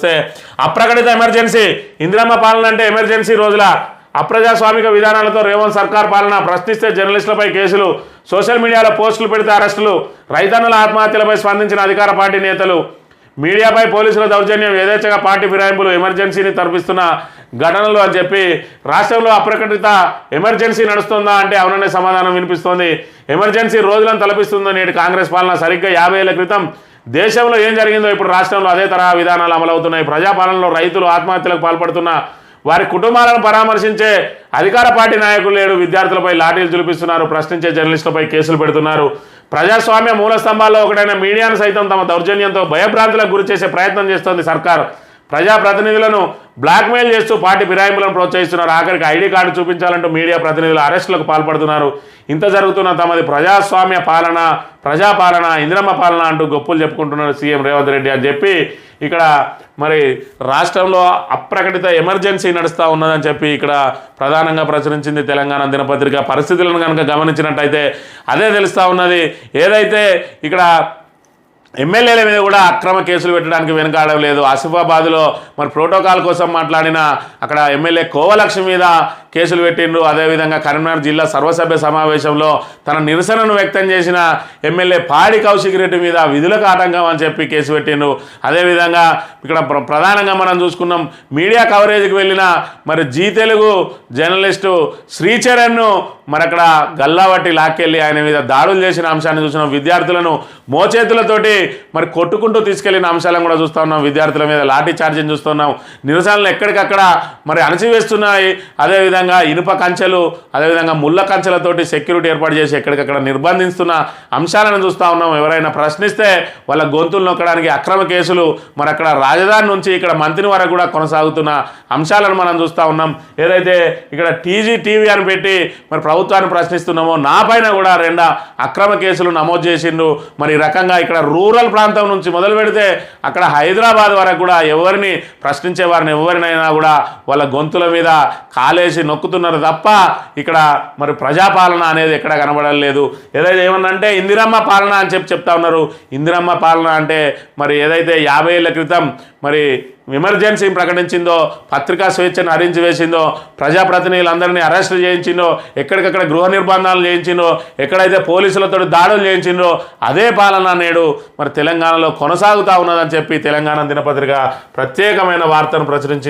వస్తే అప్రకటిత ఎమర్జెన్సీ. ఇందిరమ్మ పాలన అంటే ఎమర్జెన్సీ రోజుల. అప్రజాస్వామిక విధానాలతో రేవంత్ సర్కార్ పాలన ప్రశ్నిస్తే జర్నలిస్టులపై కేసులు. సోషల్ మీడియాలో పోస్టులు పెడితే అరెస్టులు. రైతన్నుల ఆత్మహత్యలపై స్పందించిన అధికార పార్టీ నేతలు. మీడియాపై పోలీసుల దౌర్జన్యం యథేచ్ఛగా పార్టీ ఫిరాయింపులు ఎమర్జెన్సీని తరపిస్తున్న ఘటనలు అని చెప్పి రాష్ట్రంలో అప్రకటిత ఎమర్జెన్సీ నడుస్తుందా అంటే అవుననే సమాధానం వినిపిస్తోంది. ఎమర్జెన్సీ రోజులను తలపిస్తుందో నేటి కాంగ్రెస్ పాలన సరిగ్గా యాభై ఏళ్ళ క్రితం దేశంలో ఏం జరిగిందో ఇప్పుడు రాష్ట్రంలో అదే తరహా విధానాలు అమలవుతున్నాయి. ప్రజాపాలనలో రైతులు ఆత్మహత్యలకు పాల్పడుతున్న వారి కుటుంబాలను పరామర్శించే అధికార పార్టీ నాయకులు లేడు. విద్యార్థులపై లాఠీలు చూపిస్తున్నారు. ప్రశ్నించే జర్నలిస్టులపై కేసులు పెడుతున్నారు. ప్రజాస్వామ్య మూల స్తంభాల్లో ఒకటైన మీడియాను సైతం తమ దౌర్జన్యంతో భయభ్రాంతులకు గురి చేసే ప్రయత్నం చేస్తోంది సర్కారు. ప్రజాప్రతినిధులను బ్లాక్మెయిల్ చేస్తూ పార్టీ ఫిరాయింపులను ప్రోత్సహిస్తున్నారు. ఆఖరికి ఐడి కార్డు చూపించాలంటూ మీడియా ప్రతినిధులు అరెస్టులకు పాల్పడుతున్నారు. ఇంత జరుగుతున్న తమది ప్రజాస్వామ్య పాలన ప్రజాపాలన ఇందిరమ్మ పాలన అంటూ గొప్పలు చెప్పుకుంటున్నారు సీఎం రేవంత్ రెడ్డి అని చెప్పి ఇక్కడ మరి రాష్ట్రంలో అప్రకటిత ఎమర్జెన్సీ నడుస్తూ ఉన్నదని చెప్పి ఇక్కడ ప్రధానంగా ప్రచురించింది తెలంగాణ దినపత్రిక. పరిస్థితులను కనుక గమనించినట్టయితే అదే తెలుస్తూ ఉన్నది. ఏదైతే ఇక్కడ ఎమ్మెల్యేల మీద కూడా అక్రమ కేసులు పెట్టడానికి వెనకాడడం లేదు. ఆసిఫాబాద్లో మరి ప్రోటోకాల్ కోసం మాట్లాడిన అక్కడ ఎమ్మెల్యే కోవలక్ష్మి మీద కేసులు పెట్టిండ్రు. అదేవిధంగా కరీంనగర్ జిల్లా సర్వసభ్య సమావేశంలో తన నిరసనను వ్యక్తం చేసిన ఎమ్మెల్యే పాడి కౌశిక్ రెడ్డి మీద విధులకు ఆటంకం అని చెప్పి కేసు పెట్టిండ్రు. అదేవిధంగా ఇక్కడ ప్ర- ప్రధానంగా మనం చూసుకున్నాం మీడియా కవరేజ్కి వెళ్ళిన మరి జీ తెలుగు జర్నలిస్టు శ్రీచరణ్ను మరి అక్కడ గల్లావట్టి లాక్కెళ్ళి ఆయన మీద దాడులు చేసిన అంశాన్ని చూసినాం విద్యార్థులను మోచేతులతోటి మరి కొట్టుకుంటూ తీసుకెళ్ళిన అంశాలను కూడా చూస్తూ ఉన్నాం. విద్యార్థుల మీద లాఠీ చార్జింగ్ చూస్తున్నాం. నిరసనలు ఎక్కడికక్కడ మరి అణచివేస్తున్నాయి. అదేవిధంగా ఇనుప కంచెలు అదేవిధంగా ముళ్ళ కంచెలతోటి సెక్యూరిటీ ఏర్పాటు చేసి ఎక్కడికక్కడ నిర్బంధిస్తున్న అంశాలను చూస్తూ ఉన్నాం. ఎవరైనా ప్రశ్నిస్తే వాళ్ళ గొంతులు నొక్కడానికి అక్రమ కేసులు మరి అక్కడ రాజధాని నుంచి ఇక్కడ మంత్రి వరకు కూడా కొనసాగుతున్న అంశాలను మనం చూస్తూ ఉన్నాం. ఏదైతే ఇక్కడ టీజీ టీవీ అని పెట్టి మరి ప్రభుత్వాన్ని ప్రశ్నిస్తున్నామో నా పైన కూడా రెండు అక్రమ కేసులు నమోదు చేసిండు మరి రకంగా ఇక్కడ రూరల్ ప్రాంతం నుంచి మొదలు పెడితే అక్కడ హైదరాబాద్ వరకు కూడా ఎవరిని ప్రశ్నించే వారిని ఎవరినైనా కూడా వాళ్ళ గొంతుల మీద కాలేసి నొక్కుతున్నారు తప్ప ఇక్కడ మరి ప్రజాపాలన అనేది ఎక్కడ కనబడలేదు. ఏదైతే ఏమన్నంటే ఇందిరమ్మ పాలన అని చెప్పి చెప్తా ఉన్నారు. ఇందిరమ్మ పాలన అంటే మరి ఏదైతే యాభై ఏళ్ళ క్రితం మరి ఎమర్జెన్సీ ప్రకటించిందో పత్రికా స్వేచ్ఛను హరించి వేసిందో ప్రజాప్రతినిధులందరినీ అరెస్ట్ చేయించిందో ఎక్కడికక్కడ గృహ నిర్బంధాలు చేయించిందో ఎక్కడైతే పోలీసులతో దాడులు చేయించిందో అదే పాలన నేడు మరి తెలంగాణలో కొనసాగుతూ ఉన్నదని చెప్పి తెలంగాణ దినపత్రిక ప్రత్యేకమైన వార్తను ప్రచురించి